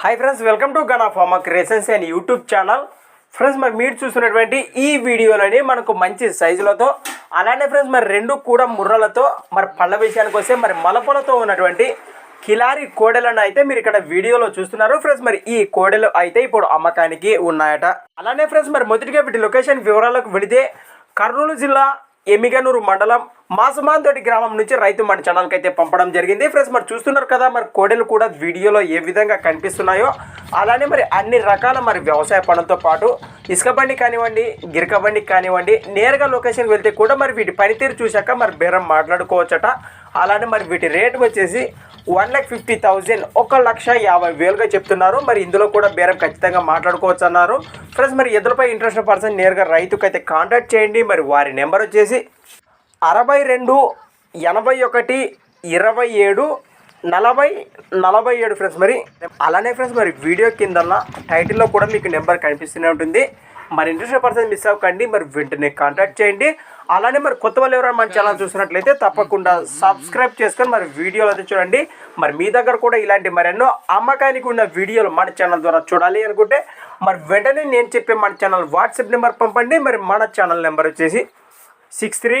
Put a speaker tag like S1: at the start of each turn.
S1: Hi friends welcome to gun of pharma creations and YouTube channel friends మరి మీరు చూస్తున్నటువంటి ఈ వీడియోలోని మనకు మంచి సైజులతో అలానే ఫ్రెండ్స్ మరి రెండు కూడా ముర్రలతో మరి పళ్ళ విషయానికి వస్తే మరి మలపలతో ఉన్నటువంటి కిలారి కోడెలను అయితే మీరు ఇక్కడ వీడియోలో చూస్తున్నారు. ఫ్రెండ్స్ మరి ఈ కోడెలు అయితే ఇప్పుడు అమ్మకానికి ఉన్నాయట. అలానే ఫ్రెండ్స్ మరి మొదటిగా వీటి లొకేషన్ వివరాలకు వెళితే కర్నూలు జిల్లా ఎమిగనూరు మండలం మాసమాంతోటి గ్రామం నుంచి రైతు మన ఛానల్కి అయితే పంపడం జరిగింది. ఫ్రెండ్స్ మరి చూస్తున్నారు కదా మరి కోడెలు కూడా వీడియోలో ఏ విధంగా కనిపిస్తున్నాయో అలానే మరి అన్ని రకాల మరి వ్యవసాయ పనులతో పాటు ఇసుక బండి కానివ్వండి గిరక బండి కానివ్వండి నేరుగా లొకేషన్కి వెళ్తే కూడా మరి వీటి పనితీరు చూశాక మరి బేరం మాట్లాడుకోవచ్చట. అలానే మరి వీటి రేట్ వచ్చేసి వన్ ల్యాక్ ఫిఫ్టీ థౌజండ్ ఒక లక్ష యాభై వేలుగా చెప్తున్నారు. మరి ఇందులో కూడా బేరం ఖచ్చితంగా మాట్లాడుకోవచ్చు అన్నారు. ఫ్రెండ్స్ మరి ఎదురుపై ఇంట్రెస్ట్ పర్సన్ నేరుగా రైతుకైతే కాంటాక్ట్ చేయండి. మరి వారి నెంబర్ వచ్చేసి అరవై రెండు ఎనభై ఒకటి ఇరవై ఏడు నలభై నలభై ఏడు ఫ్రెండ్స్ మరి అలానే ఫ్రెండ్స్ మరి వీడియో కిందన్న టైటిల్లో కూడా మీకు నెంబర్ కనిపిస్తూనే ఉంటుంది. మరి ఇంట్రెస్ట్ పర్సన్ మిస్ అవ్వకండి మరి వెంటనే కాంటాక్ట్ చేయండి. అలానే మరి కొత్త వాళ్ళు ఎవరైనా మన ఛానల్ చూసినట్లయితే తప్పకుండా సబ్స్క్రైబ్ చేసుకొని మరి వీడియోలు అయితే చూడండి. మరి మీ దగ్గర కూడా ఇలాంటి మరెన్నో అమ్మకానికి ఉన్న వీడియోలు మన ఛానల్ ద్వారా చూడాలి అనుకుంటే మరి వెంటనే నేను చెప్పే మన ఛానల్ వాట్సాప్ నెంబర్ పంపండి. మరి మన ఛానల్ నెంబర్ వచ్చేసి six three